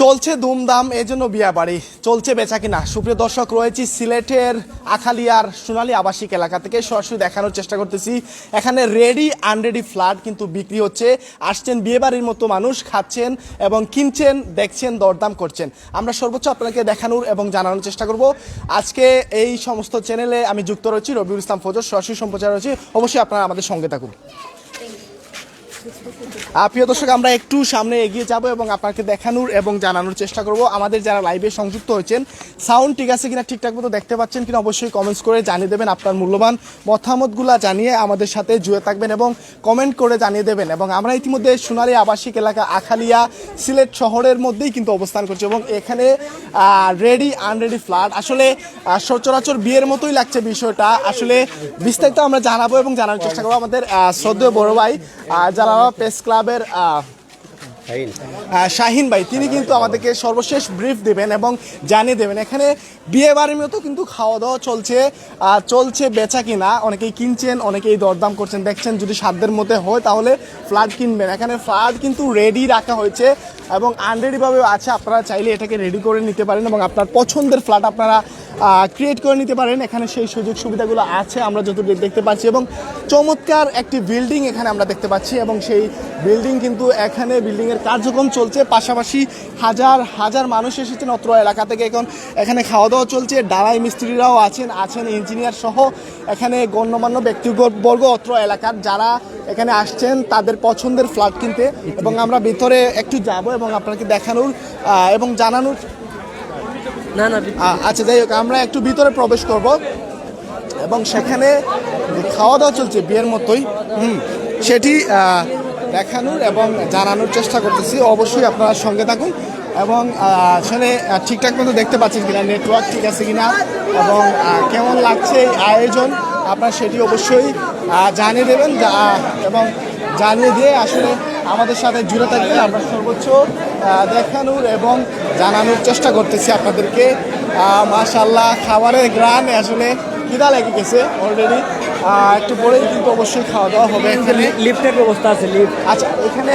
চলছে দুমদাম এই জন্য বিয়া বাড়ি চলছে বেচা কিনা। সুপ্রিয় দর্শক, রয়েছি সিলেটের আখালিয়ার সোনালী আবাসিক এলাকা থেকে। সরাসরি দেখানোর চেষ্টা করতেছি। এখানে রেডি আনরেডি ফ্ল্যাট কিন্তু বিক্রি হচ্ছে। আসছেন বিয়ে বাড়ির মতো মানুষ, খাচ্ছেন এবং কিনছেন, দেখছেন, দরদাম করছেন। আমরা সর্বোচ্চ আপনাকে দেখানোর এবং জানানোর চেষ্টা করব। আজকে এই সমস্ত চ্যানেলে আমি যুক্ত রয়েছি, রবিউল ইসলাম ফজর সরাসরি সম্প্রচার রয়েছে। অবশ্যই আপনারা আমাদের সঙ্গে থাকুন। প্রিয় দর্শক, আমরা একটু সামনে এগিয়ে যাব এবং আপনাকে দেখানোর এবং জানানোর চেষ্টা করব। আমাদের যারা লাইভে সংযুক্ত হয়েছেন সাউন্ড ঠিক আছে কিনা, ঠিকঠাক মতো দেখতে পাচ্ছেন কিনা, অবশ্যই কমেন্টস করে জানিয়ে দেবেন, আপনার মূল্যবান মতামতগুলা জানিয়ে আমাদের সাথে জুড়ে থাকবেন এবং কমেন্ট করে জানিয়ে দেবেন। এবং আমরা ইতিমধ্যে সোনালী আবাসিক এলাকা আখালিয়া, সিলেট শহরের মধ্যেই কিন্তু অবস্থান করছি এবং এখানে রেডি আনরেডি ফ্ল্যাট আসলে সচরাচর বিয়ের মতোই লাগছে বিষয়টা। আসলে বিস্তারিত আমরা জানাব এবং জানানোর চেষ্টা করব আমাদের শ্রদ্ধেয় বড় ভাই যারা প্রেস ক্লাবের শাহিন। ভাই তিনি কিন্তু আমাদেরকে সর্বশেষ ব্রিফ দেবেন এবং জানিয়ে দেবেন। এখানে বিয়ে বাড়ির মতো কিন্তু খাওয়া দাওয়া চলছে আহ, চলছে বেচা কিনা। অনেকেই কিনছেন অনেকেই দরদাম করছেন। দেখছেন যদি সাধ্যের মধ্যে হয় তাহলে ফ্ল্যাট কিনবেন। এখানে ফ্ল্যাট কিন্তু রেডি রাখা হয়েছে এবং আনরেডিভাবেও আছে। আপনারা চাইলে এটাকে রেডি করে নিতে পারেন এবং আপনার পছন্দের ফ্ল্যাট আপনারা ক্রিয়েট করে নিতে পারেন। এখানে সেই সুযোগ সুবিধাগুলো আছে আমরা যতটুকু দেখতে পাচ্ছি এবং চমৎকার একটি বিল্ডিং এখানে আমরা দেখতে পাচ্ছি এবং সেই বিল্ডিং কিন্তু এখানে বিল্ডিংয়ের কার্যক্রম চলছে। পাশাপাশি হাজার হাজার মানুষ এসেছেন অত্র এলাকা থেকে। এখন এখানে খাওয়া দাওয়া চলছে ডালাই মিস্ত্রিরাও আছেন আছেন ইঞ্জিনিয়ার সহ। এখানে গণ্যমান্য ব্যক্তিবর্গ অত্র এলাকার যারা এখানে আসছেন তাদের পছন্দের ফ্ল্যাট কিনতে। এবং আমরা ভিতরে একটু যাব এবং আপনাকে দেখানোর এবং জানানোর না না আচ্ছা যাই হোক আমরা একটু ভিতরে প্রবেশ করব। এবং সেখানে খাওয়া দাওয়া চলছে বিয়ের মতোই হুম সেটি দেখানোর এবং জানানোর চেষ্টা করতেছি। অবশ্যই আপনারা সঙ্গে থাকুন। এবং আসলে ঠিকঠাক মতো দেখতে পাচ্ছেন কিনা নেটওয়ার্ক ঠিক আছে কিনা, এবং কেমন লাগছে এই আয়োজন, আপনারা সেটি অবশ্যই জানিয়ে দেবেন এবং জানিয়ে দিয়ে আসলে আমাদের সাথে জুড়ে থাকবে আমরা সর্বোচ্চ দেখানোর এবং জানানোর চেষ্টা করতেছি আপনাদেরকে। মাশাল্লাহ খাবারের গ্রান আসলে খিদা লেগে গেছে অলরেডি একটু পরেই কিন্তু অবশ্যই খাওয়া দাওয়া হবে এখানে। লিফটের ব্যবস্থা আছে লিফট আচ্ছা এখানে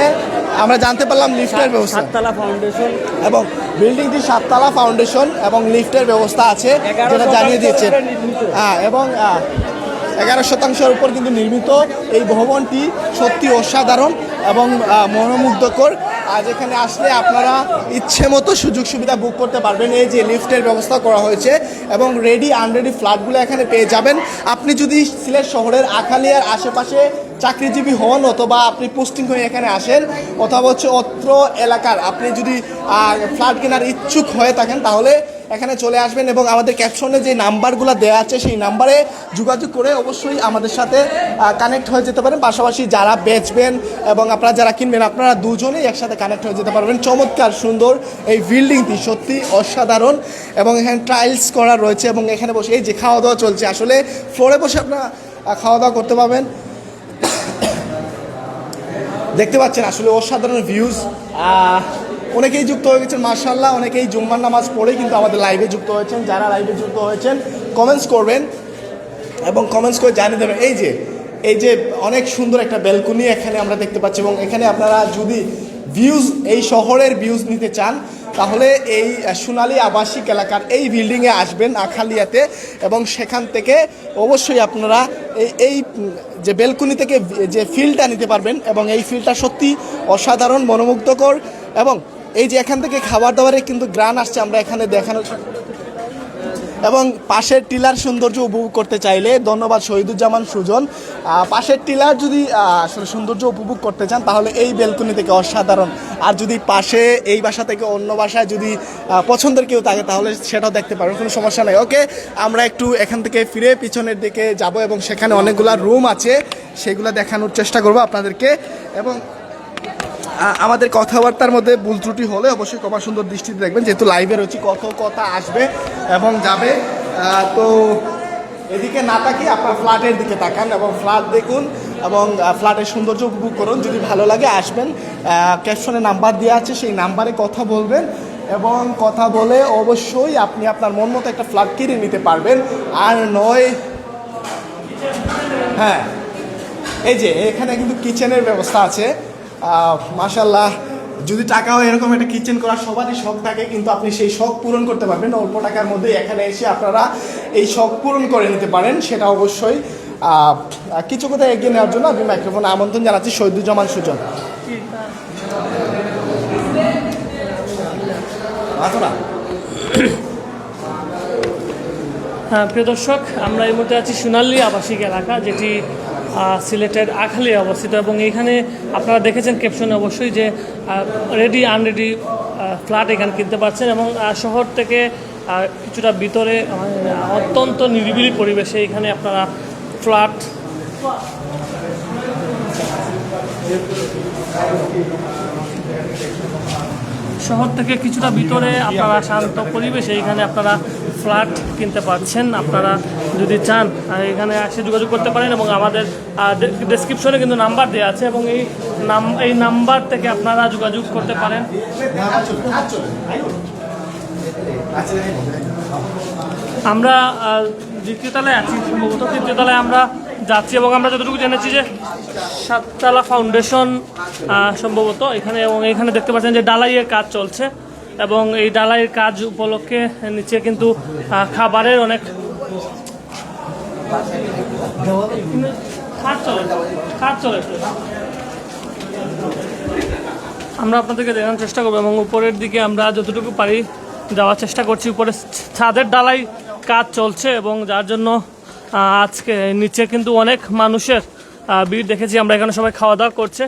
আমরা জানতে পারলাম লিফটের ব্যবস্থা। সাততলা ফাউন্ডেশন এবং বিল্ডিংটি সাততলা ফাউন্ডেশন এবং লিফটের ব্যবস্থা আছে যেটা জানিয়ে দিয়েছে। হ্যাঁ এবং এগারো শতাংশের উপর কিন্তু নির্মিত এই ভবনটি সত্যি অসাধারণ এবং মনোমুগ্ধকর। আজ এখানে আসলে আপনারা ইচ্ছে মতো সুযোগ সুবিধা বুক করতে পারবেন। এই যে লিফটের ব্যবস্থা করা হয়েছে এবং রেডি আনরেডি ফ্ল্যাটগুলো এখানে পেয়ে যাবেন। আপনি যদি সিলেট শহরের আখালিয়ার আশেপাশে চাকরিজীবী হন অথবা আপনি পোস্টিং হয়ে এখানে আসেন, অথবা হচ্ছে অত্র এলাকার আপনি যদি ফ্ল্যাট কেনার ইচ্ছুক হয়ে থাকেন, তাহলে এখানে চলে আসবেন এবং আমাদের ক্যাপশনে যে নাম্বারগুলো দেওয়া আছে, সেই নাম্বারে যোগাযোগ করে অবশ্যই আমাদের সাথে কানেক্ট হয়ে যেতে পারেন। পাশাপাশি যারা বেচবেন এবং আপনারা যারা কিনবেন, আপনারা দুজনেই একসাথে কানেক্ট হয়ে যেতে পারবেন। চমৎকার, সুন্দর এই বিল্ডিংটি সত্যি অসাধারণ এবং এখানে টাইলস করা রয়েছে এবং এখানে বসে এই যে খাওয়া দাওয়া চলছে, আসলে ফ্লোরে বসে আপনারা খাওয়া দাওয়া করতে পারবেন। দেখতে পাচ্ছেন আসলে অসাধারণ ভিউজ অনেকেই যুক্ত হয়ে গেছেন মার্শাল্লাহ অনেকেই জুম্মার নামাজ পড়েই কিন্তু আমাদের লাইভে যুক্ত হয়েছেন, যারা লাইভে যুক্ত হয়েছেন কমেন্টস করবেন এবং কমেন্টস করে জানিয়ে দেবেন। এই যে এই যে অনেক সুন্দর একটা ব্যালকনি এখানে আমরা দেখতে পাচ্ছি এবং এখানে আপনারা যদি ভিউজ এই শহরের ভিউজ নিতে চান, তাহলে এই সোনালি আবাসিক এলাকার এই বিল্ডিংয়ে আসবেন আখালিয়াতে এবং সেখান থেকে অবশ্যই আপনারা এই এই যে বেলকুনি থেকে যে ফিলটা নিতে পারবেন এবং এই ফিলটা সত্যি অসাধারণ, মনোমুগ্ধকর এবং এই যে এখান থেকে খাবার দাবারের কিন্তু গ্রান আসছে, আমরা এখানে দেখানোর এবং পাশের টিলার সৌন্দর্য উপভোগ করতে চাইলে ধন্যবাদ শহীদুজ্জামান সুজন। পাশের টিলার যদি আসলে সৌন্দর্য উপভোগ করতে চান, তাহলে এই বেলকনি থেকে অসাধারণ। আর যদি পাশে এই বাসা থেকে অন্য বাসায় যদি পছন্দের কেউ থাকে, তাহলে সেটাও দেখতে পারবেন কোনো সমস্যা নেই। ওকে, আমরা একটু এখান থেকে ফিরে পিছনের দিকে যাব এবং সেখানে অনেকগুলা রুম আছে, সেগুলো দেখানোর চেষ্টা করব আপনাদেরকে। এবং আমাদের কথাবার্তার মধ্যে ভুল ত্রুটি হলে অবশ্যই কমা সুন্দর দৃষ্টিতে দেখবেন। যেহেতু লাইভে রয়েছে, কত কথা আসবে এবং যাবে। তো এদিকে না তাকিয়ে আপনার ফ্ল্যাটের দিকে তাকান এবং ফ্ল্যাট দেখুন এবং ফ্ল্যাটের সৌন্দর্য উপভোগ করুন। যদি ভালো লাগে আসবেন। ক্যাপশনে নাম্বার দেওয়া আছে, সেই নাম্বারে কথা বলবেন এবং কথা বলে অবশ্যই আপনি আপনার মন মতো একটা ফ্ল্যাট কিনে নিতে পারবেন। আর নয় হ্যাঁ এই যে এখানে কিন্তু কিচেনের ব্যবস্থা আছে। মাশাল্লাহ যদি টাকা হয় এরকম একটা কিচেন করার সবারই শখ থাকে, কিন্তু আপনি সেই শখ পূরণ করতে পারবেন। অল্প টাকার মধ্যে এখানে এসে আপনারা এই শখ পূরণ করে নিতে পারেন, সেটা অবশ্যই কিছু কথা এগিয়ে নেওয়ার জন্য আমি মাইক্রোফোনে আমন্ত্রণ জানাচ্ছি শহীদুজ্জামান সুজন। হ্যাঁ প্রিয় দর্শক, আমরা এই মুহূর্তে আছি সোনালী আবাসিক এলাকা, যেটি সিলেটের আখালী অবস্থিত এবং এখানে আপনারা দেখেছেন ক্যাপশনে অবশ্যই যে রেডি আনরেডি ফ্ল্যাট এখানে কিনতে পারছেন এবং শহর থেকে কিছুটা ভিতরে অত্যন্ত নিরিবিলি পরিবেশে এখানে আপনারা ফ্ল্যাট শহর থেকে কিছুটা ভিতরে আপনারা শান্ত পরিবেশে এখানে আপনারা ফ্ল্যাট কিনতে পারছেন আপনারা যদি চান এখানে এসে যোগাযোগ করতে পারেন এবং আমাদের ডেসক্রিপশনে কিন্তু নাম্বার দেওয়া আছে এবং এই নাম এই নাম্বার থেকে আপনারা যোগাযোগ করতে পারেন। আমরা আহ, দ্বিতীয় তলায় আছি সম্ভবত তৃতীয় তলায় আমরা যাচ্ছি এবং আমরা যতটুকু জেনেছি যে সাততলা ফাউন্ডেশন সম্ভবত এখানে এবং এখানে দেখতে পাচ্ছেন যে ডালাইয়ের কাজ চলছে। এবং এই ডালাইয়ের কাজ উপলক্ষে নিচে কিন্তু খাবারের অনেক আমরা আপনাদেরকে দেখানোর চেষ্টা করব এবং উপরের দিকে আমরা যতটুকু পারি যাওয়ার চেষ্টা করছি। উপরে ছাদের ডালাই কাজ চলছে এবং যার জন্য আজকে নিচে কিন্তু অনেক মানুষের ভিড় দেখেছি। আমরা এখানে সবাই খাওয়া দাওয়া করছে।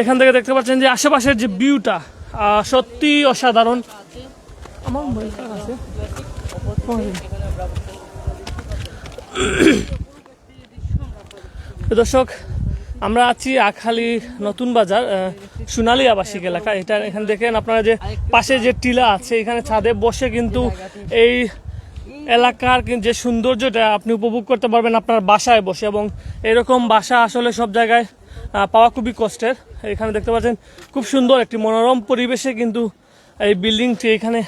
এখান থেকে দেখতে পাচ্ছেন যে আশেপাশের যে ভিউটা সত্যি অসাধারণ। আছে দর্শক, আমরা আছি আখালি নতুন বাজার সোনালী আবাসিক এলাকা। এটা এখানে দেখেন আপনারা যে পাশে যে টিলা আছে, এখানে ছাদে বসে কিন্তু এই এলাকার যে সৌন্দর্যটা আপনি উপভোগ করতে পারবেন আপনার বাসায় বসে। এবং এরকম বাসা আসলে সব জায়গায় পাওয়া খুবই কষ্টের। এখানে দেখতে পাচ্ছেন, খুব সুন্দর একটি মনোরম পরিবেশে কিন্তু এই বিল্ডিংটি এখানে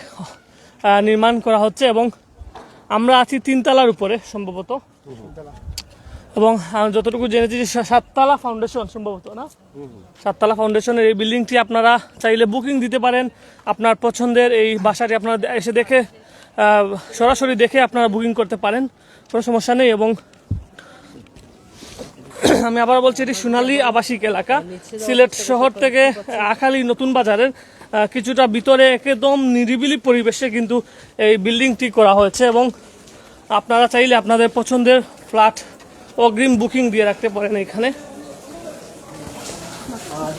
নির্মাণ করা হচ্ছে এবং আমরা আছি তিনতলার উপরে সম্ভবত। এবং যতটুকু জেনেছি যে সাততলা ফাউন্ডেশন সম্ভবত না? সাততলা ফাউন্ডেশনের এই বিল্ডিংটি আপনারা চাইলে বুকিং দিতে পারেন। আপনার পছন্দের এই বাসাটি আপনারা এসে দেখে সরাসরি দেখে আপনারা বুকিং করতে পারেন। কোনো সমস্যা নেই এবং আমি আবার বলছি এটি সোনালী আবাসিক এলাকা। সিলেট শহর থেকে আখালি নতুন বাজারের কিছুটা ভিতরে একদম নিরিবিলি পরিবেশে কিন্তু এই বিল্ডিংটি করা হয়েছে এবং আপনারা চাইলে আপনাদের পছন্দের ফ্ল্যাট অগ্রিম বুকিং দিয়ে রাখতে পারেন এখানে।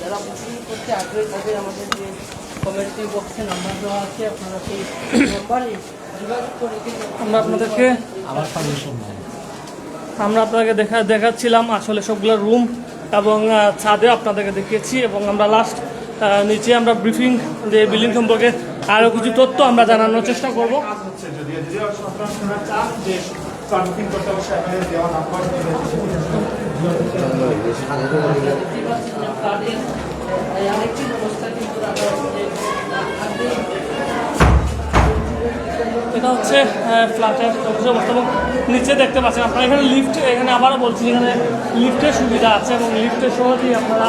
যারা বুকিং করতে আগ্রহী তাদের আমাদের যে কমেন্ট্রি বক্সে নাম্বার দেওয়া আছে আপনারা সেই নাম্বারে যোগাযোগ করে আমরা আপনাদেরকে আমরা আপনাকে দেখা দেখাচ্ছিলাম আসলে সবগুলো রুম এবং ছাদে আপনাদেরকে দেখিয়েছি এবং আমরা লাস্ট নিচে আমরা ব্রিফিং যে বিল্ডিং সম্পর্কে আরও কিছু তথ্য আমরা জানানোর চেষ্টা করব। আরেকটি ব্যবস্থা কিন্তু এটা হচ্ছে ফ্ল্যাটের অবস্থা এবং নিচে দেখতে পাচ্ছেন আপনারা। এখানে লিফট এখানে আবারও বলছি এখানে লিফটের সুবিধা আছে এবং লিফটের সহজেই আপনারা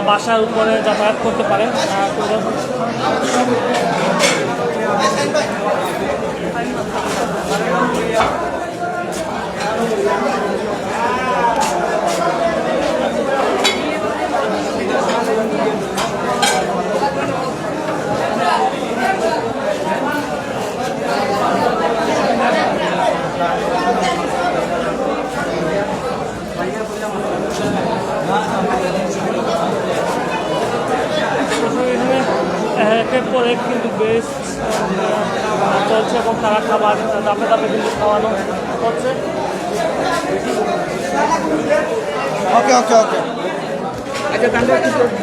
বাসার উপরে যাতায়াত করতে পারেন। আহ, তো- এখানে পর এক কিন্তু বেশ চলছে এবং তারা খাবার দাপে দাপে কিন্তু খাওয়ানো হচ্ছে। ওকে ওকে ওকে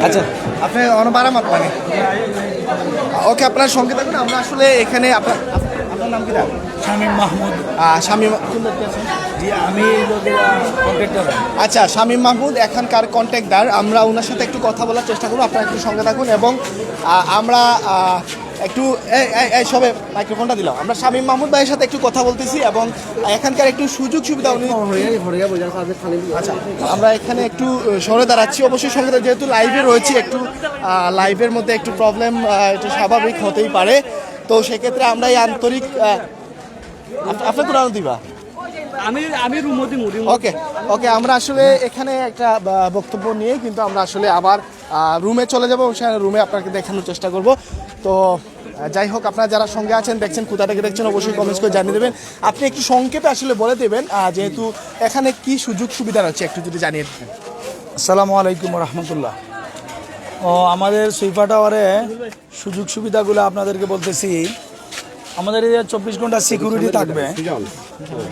আচ্ছা আপনি অনবারা মাপ মানে? ওকে আপনার সঙ্গে থাকুন আমরা আসলে এখানে আপনার আপনার নাম কি শামীম মাহমুদ। শামীম আমি আচ্ছা শামীম মাহমুদ এখানকার কন্ট্যাক্টদার আমরা ওনার সাথে একটু কথা বলার চেষ্টা করব। আপনারা একটু সঙ্গে থাকুন এবং আমরা একটু এই এই এই সবে মাইক্রোফোনটা দিলাম। আমরা শামীম মাহমুদ ভাইয়ের সাথে একটু কথা বলতেছি এবং এখানকার একটু সুযোগ সুবিধা উনি আচ্ছা আমরা এখানে একটু সরে দাঁড়াচ্ছি। অবশ্যই সঙ্গে যেহেতু লাইভে রয়েছি একটু লাইভের মধ্যে একটু প্রবলেম একটু স্বাভাবিক হতেই পারে। তো সেক্ষেত্রে আমরা এই আন্তরিক আপনার কোরআন দিবা। আমি আমি রুমতি মুড়ি ওকে ওকে আমরা আসলে এখানে একটা বক্তব্য নিয়ে কিন্তু আমরা আসলে আবার রুমে চলে যাব সেখানে রুমে আপনাকে দেখানোর চেষ্টা করব। তো যাই হোক আপনারা যারা সঙ্গে আছেন দেখছেন কোথা থেকে দেখছেন অবশ্যই কমেন্টস করে জানিয়ে দেবেন। আপনি একটু সংক্ষেপে আসলে বলে দেবেন যেহেতু এখানে কি সুযোগ সুবিধা রয়েছে একটু যদি জানিয়ে দেবেন আসসালামু আলাইকুম রহমতুল্লাহ ও আমাদের সুইফা টাওয়ারে সুযোগ সুবিধাগুলো আপনাদেরকে বলতেছি। আমাদের এই চব্বিশ ঘণ্টা সিকিউরিটি থাকবে।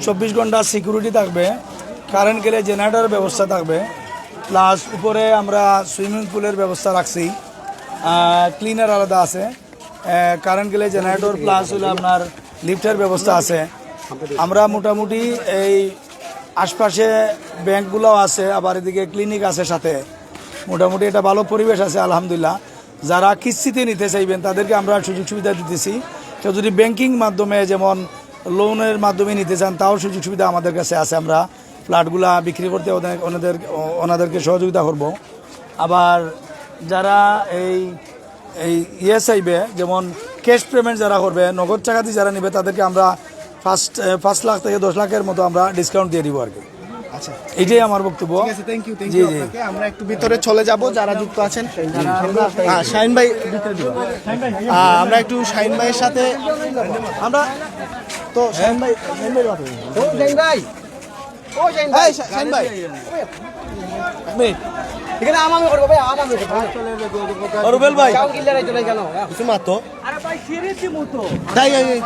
চব্বিশ ঘণ্টা সিকিউরিটি থাকবে কারেন্ট গেলে জেনারেটর ব্যবস্থা থাকবে প্লাস উপরে আমরা সুইমিং পুলের ব্যবস্থা রাখছি ক্লিনার আলাদা আছে কারেন্ট গেলে জেনারেটর প্লাস হলে আপনার লিফটের ব্যবস্থা আছে। আমরা মোটামুটি এই আশপাশে ব্যাংকগুলো আছে, আবার এদিকে ক্লিনিক আছে সাথে। মোটামুটি এটা ভালো পরিবেশ আছে, আলহামদুলিল্লাহ। যারা কিস্তিতে নিতে চাইবেন, তাদেরকে আমরা সুযোগ সুবিধা দিতেছি। কেউ যদি ব্যাংকিং মাধ্যমে যেমন লোনের মাধ্যমে নিতে চান তাও সুযোগ সুবিধা আমাদের কাছে আছে। আমরা ফ্ল্যাটগুলা বিক্রি করতে ওনাদের ওনাদেরকে সহযোগিতা করব। আবার যারা এই এই ইয়ে চাইবে যেমন ক্যাশ পেমেন্ট যারা করবে নগদ টাকা দিয়ে যারা নেবে তাদেরকে আমরা ফার্স্ট পাঁচ লাখ থেকে দশ লাখের মতো আমরা ডিসকাউন্ট দিয়ে দিব আর কি। আচ্ছা। এটাই আমার বক্তব্য। থ্যাংক ইউ থ্যাংক জি ইউ আমরা একটু ভিতরে চলে যাব যারা যুক্ত আছেন। হ্যাঁ শাহিন ভাই ভিতরে আমরা একটু শাহিন ভাইয়ের সাথে আমরা তো শাহিন ভাই শাহিন ভাই কথা বলুন। ভাই ও জাইন এই, শা- শাহিন ভাই মিনিট এখানে আমামি করব ভাই আমামি রুবেল ভাই। কাউ কিল্লারে চলে গেল কিছু মাতো আরে ভাই ছেড়েছি মতো তাই এই- এই-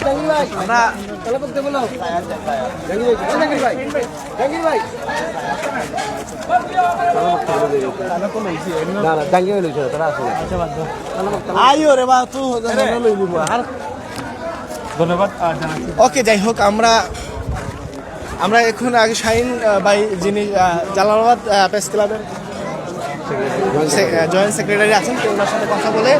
জাঙ্গির ভাই। আমরা চলে করতে বলো। জাঙ্গির ভাই। জাঙ্গির ভাই। জাঙ্গির ভাই। না না জাঙ্গির ভাই লইছে তারা আসলে আইও রে বা তুই লই দিব আর ধন্যবাদ। ওকে যাই হোক আমরা আমরা এখন আগে শাহিন ভাই যিনি জালালাবাদ প্রেস ক্লাবের জয়েন্ট সেক্রেটারি আছেন তো ওনার সাথে কথা বলে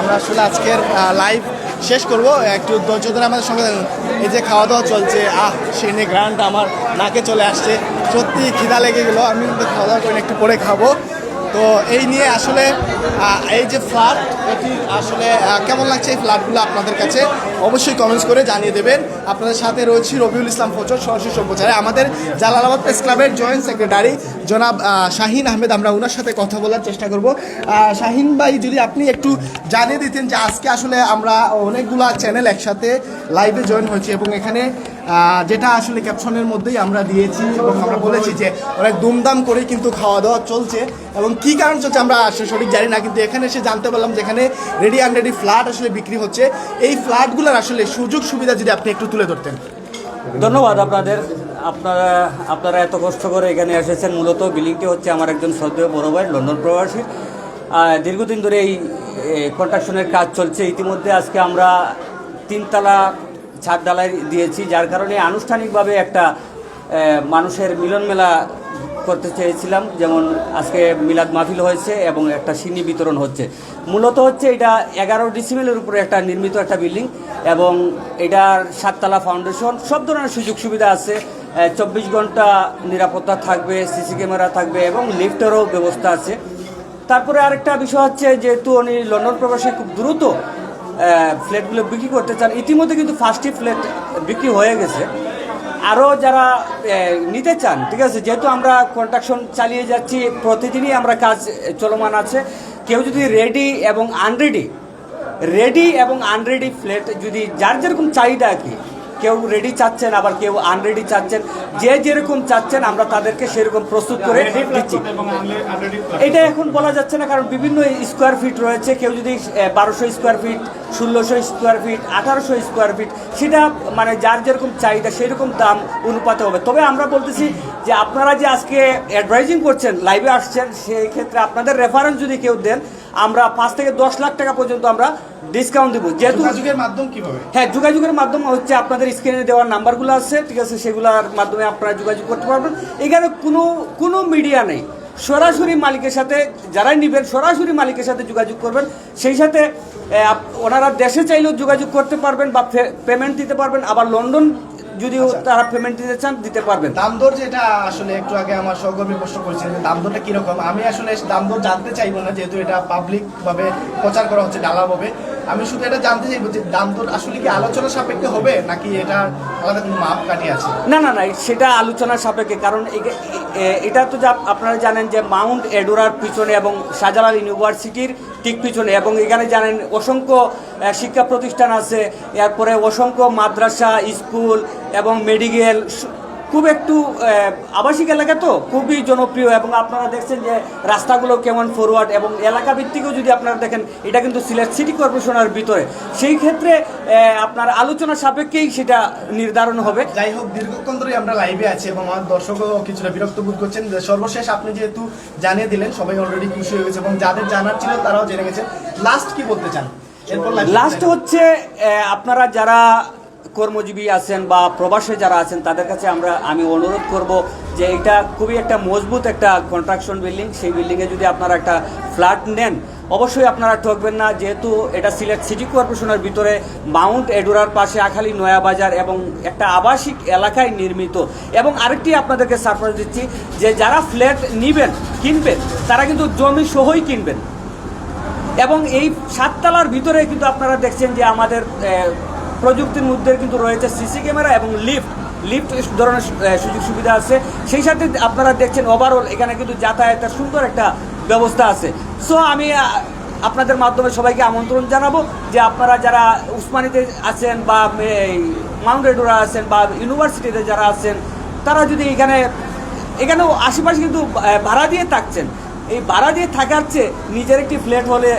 আমরা আসলে আজকের লাইভ শেষ করব। একটু ধৈর্য ধরে আমাদের সঙ্গে। এই যে খাওয়া দাওয়া চলছে আহ সেই নিয়ে গ্রান্ট আমার নাকে চলে আসছে। সত্যি খিদা লেগে গেলো। আমি কিন্তু খাওয়া দাওয়া করে একটু পরে খাব। তো এই নিয়ে আসলে এই যে ফ্ল্যাট এটি আসলে কেমন লাগছে এই ফ্ল্যাটগুলো আপনাদের কাছে? অবশ্যই কমেন্টস করে জানিয়ে দেবেন। আপনাদের সাথে রয়েছি রবিউল ইসলাম ফজর সরাসরি সম্প্রচারে আমাদের জালালাবাদ প্রেস ক্লাবের জয়েন্ট সেক্রেটারি, জনাব শাহিন আহমেদ। আমরা ওনার সাথে কথা বলার চেষ্টা করব। শাহিন ভাই, যদি আপনি একটু জানিয়ে দিতেন যে আজকে আসলে আমরা অনেকগুলো চ্যানেল একসাথে লাইভে জয়েন হয়েছি এবং এখানে যেটা আসলে ক্যাপশনের মধ্যেই আমরা দিয়েছি এবং আমরা বলেছি যে অনেক দুমদাম করে কিন্তু খাওয়া দাওয়া চলছে এবং কি কারণ চলছে আমরা সঠিক জানি না, কিন্তু এখানে এসে জানতে পারলাম যেখানে রেডি আনরেডি ফ্ল্যাট আসলে বিক্রি হচ্ছে। এই ফ্ল্যাটগুলোর আসলে সুযোগ সুবিধা যদি আপনি একটু তুলে ধরতেন। ধন্যবাদ আপনাদের। আপনারা আপনারা এত কষ্ট করে এখানে এসেছেন। মূলত বিল্ডিংটি হচ্ছে আমার একজন শ্রদ্ধেয় বড় ভাই, লন্ডন প্রবাসী। দীর্ঘদিন ধরে এই কন্ট্রাকশনের কাজ চলছে। ইতিমধ্যে আজকে আমরা তিনতলা ছাদ ডালাই দিয়েছি, যার কারণে আনুষ্ঠানিকভাবে একটা মানুষের মিলন মেলা করতে চেয়েছিলাম। যেমন আজকে মিলাদ মাহফিল হয়েছে এবং একটা সিনি বিতরণ হচ্ছে। মূলত হচ্ছে এটা এগারো ডিসিমেলের উপরে একটা নির্মিত একটা বিল্ডিং এবং এটার সাততলা ফাউন্ডেশন, সব ধরনের সুযোগ সুবিধা আছে। চব্বিশ ঘণ্টা নিরাপত্তা থাকবে, সিসি ক্যামেরা থাকবে এবং লিফটেরও ব্যবস্থা আছে। তারপরে আরেকটা বিষয় হচ্ছে যেহেতু উনি লন্ডন প্রবাসী খুব দ্রুত ফ্ল্যাটগুলো বিক্রি করতে চান, ইতিমধ্যে কিন্তু ফার্স্টই ফ্ল্যাট বিক্রি হয়ে গেছে। আরও যারা নিতে চান, ঠিক আছে, যেহেতু আমরা কন্ট্রাকশন চালিয়ে যাচ্ছি, প্রতিদিনই আমরা কাজ চলমান আছে, কেউ যদি রেডি এবং আনরেডি রেডি এবং আনরেডি ফ্ল্যাট যদি, যার যেরকম চাহিদা আর কি কেউ রেডি চাচ্ছেন আবার কেউ আনরেডি চাচ্ছেন। যে যেরকম চাচ্ছেন আমরা তাদেরকে সেরকম প্রস্তুত করে দিচ্ছি। এটা এখন বলা যাচ্ছে না কারণ বিভিন্ন স্কোয়ার ফিট রয়েছে। কেউ যদি বারোশো স্কোয়ার ফিট ষোলোশো স্কোয়ার ফিট আঠারোশো স্কোয়ার ফিট সেটা মানে যার যেরকম চাহিদা সেরকম দাম অনুপাতে হবে। তবে আমরা বলতেছি যে আপনারা যে আজকে অ্যাডভাইজিং করছেন লাইভে আসছেন সেই ক্ষেত্রে আপনাদের রেফারেন্স যদি কেউ দেন আমরা পাঁচ থেকে দশ লাখ টাকা পর্যন্ত আমরা ডিসকাউন্ট দেবো। যেহেতু যোগাযোগের মাধ্যম কীভাবে? হ্যাঁ যোগাযোগের মাধ্যম হচ্ছে আপনাদের স্ক্রিনে দেওয়ার নাম্বারগুলো আছে ঠিক আছে? সেগুলোর মাধ্যমে আপনারা যোগাযোগ করতে পারবেন। এখানে কোনো কোনো মিডিয়া নেই। সরাসরি মালিকের সাথে যারাই নেবেন সরাসরি মালিকের সাথে যোগাযোগ করবেন। সেই সাথে ওনারা দেশে চাইলেও যোগাযোগ করতে পারবেন বা পেমেন্ট দিতে পারবেন। আবার লন্ডন যদিও তারা পেমেন্ট দিতে চান দিতে পারবেন। দাম দর যেটা আসলে একটু আগে আমার সহকর্মী প্রশ্ন করেছেন দাম দরটা কীরকম? আমি আসলে দাম দর জানতে চাইব না যেহেতু এটা পাবলিক ভাবে প্রচার করা হচ্ছে ডালা ডালাভাবে আমি শুধু এটা জানতে চাইব যে দাম দর আসলে কি আলোচনা সাপেক্ষে হবে নাকি এটা আলাদা কোনো মাপ কাটি আছে? না না না সেটা আলোচনা সাপেক্ষে কারণ এটা তো যা আপনারা জানেন যে মাউন্ট এডোরার পিছনে এবং শাহজালাল ইউনিভার্সিটির ঠিক পিছনে এবং এখানে জানেন অসংখ্য শিক্ষা প্রতিষ্ঠান আছে। এরপরে অসংখ্য মাদ্রাসা, স্কুল এবং মেডিকেল খুব একটু আবাসিক এলাকা তো খুবই জনপ্রিয় এবং আপনারা দেখছেন যে রাস্তাগুলো কেমন ফরওয়ার্ড এবং এলাকা ভিত্তিকও যদি আপনারা দেখেন এটা কিন্তু সিলেট সিটি কর্পোরেশনের ভিতরে। সেই ক্ষেত্রে আপনার আলোচনা সাপেক্ষেই সেটা নির্ধারণ হবে। যাই হোক দীর্ঘক্ষণ ধরে আমরা লাইভে আছি এবং আমার দর্শকও কিছুটা বিরক্ত বোধ করছেন। যে সর্বশেষ আপনি যেহেতু জানিয়ে দিলেন সবাই অলরেডি খুশি হয়ে গেছে এবং যাদের জানার ছিল তারাও জেনে গেছে। লাস্ট কি বলতে চান? লাস্ট হচ্ছে আপনারা যারা কর্মজীবী আছেন বা প্রবাসে যারা আছেন, তাদের কাছে আমরা, আমি অনুরোধ করব যে এটা খুবই একটা মজবুত একটা কনস্ট্রাকশন বিল্ডিং সেই বিল্ডিংয়ে যদি আপনারা একটা ফ্ল্যাট নেন, অবশ্যই আপনারা ঠকবেন না। যেহেতু এটা সিলেট সিটি কর্পোরেশনের ভিতরে মাউন্ট এডুরার পাশে আখালি নয়াবাজার এবং একটা আবাসিক এলাকায় নির্মিত। এবং আরেকটি আপনাদেরকে সারপ্রাইজ দিচ্ছি যে যারা ফ্ল্যাট নিবেন, কিনবেন, তারা কিন্তু জমি সহই কিনবেন। এবং এই সাততলার ভিতরে কিন্তু আপনারা দেখছেন যে আমাদের প্রযুক্তির মধ্যে কিন্তু রয়েছে সিসি ক্যামেরা এবং লিফট লিফট ধরনের সুযোগ সুবিধা আছে। সেই সাথে আপনারা দেখছেন ওভারঅল এখানে কিন্তু যাতায়াতের সুন্দর একটা ব্যবস্থা আছে। সো আমি আপনাদের মাধ্যমে সবাইকে আমন্ত্রণ জানাব যে আপনারা যারা উসমানিতে আছেন বা এই মাউন্ট এডোরা আছেন বা ইউনিভার্সিটিতে যারা আছেন, তারা যদি এখানে, এখানেও আশেপাশে কিন্তু ভাড়া দিয়ে থাকছেন। এই ভাড়া দিয়ে থাকার চেয়ে নিজের একটি ফ্ল্যাট হলে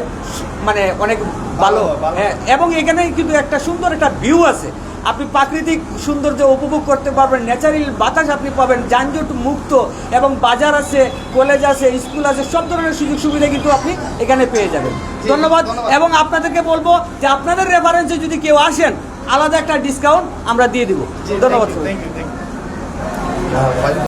মানে অনেক ভালো। হ্যাঁ, এবং এখানে কিন্তু একটা সুন্দর একটা ভিউ আছে। আপনি প্রাকৃতিক সৌন্দর্য উপভোগ করতে পারবেন ন্যাচারাল বাতাস আপনি পাবেন যানজট মুক্ত এবং বাজার আছে কলেজ আছে স্কুল আছে সব ধরনের সুযোগ সুবিধা কিন্তু আপনি এখানে পেয়ে যাবেন। ধন্যবাদ। ধন্যবাদ। এবং আপনাদেরকে বলব যে আপনাদের রেফারেন্সে যদি কেউ আসেন আলাদা একটা ডিসকাউন্ট আমরা দিয়ে দিব। ধন্যবাদ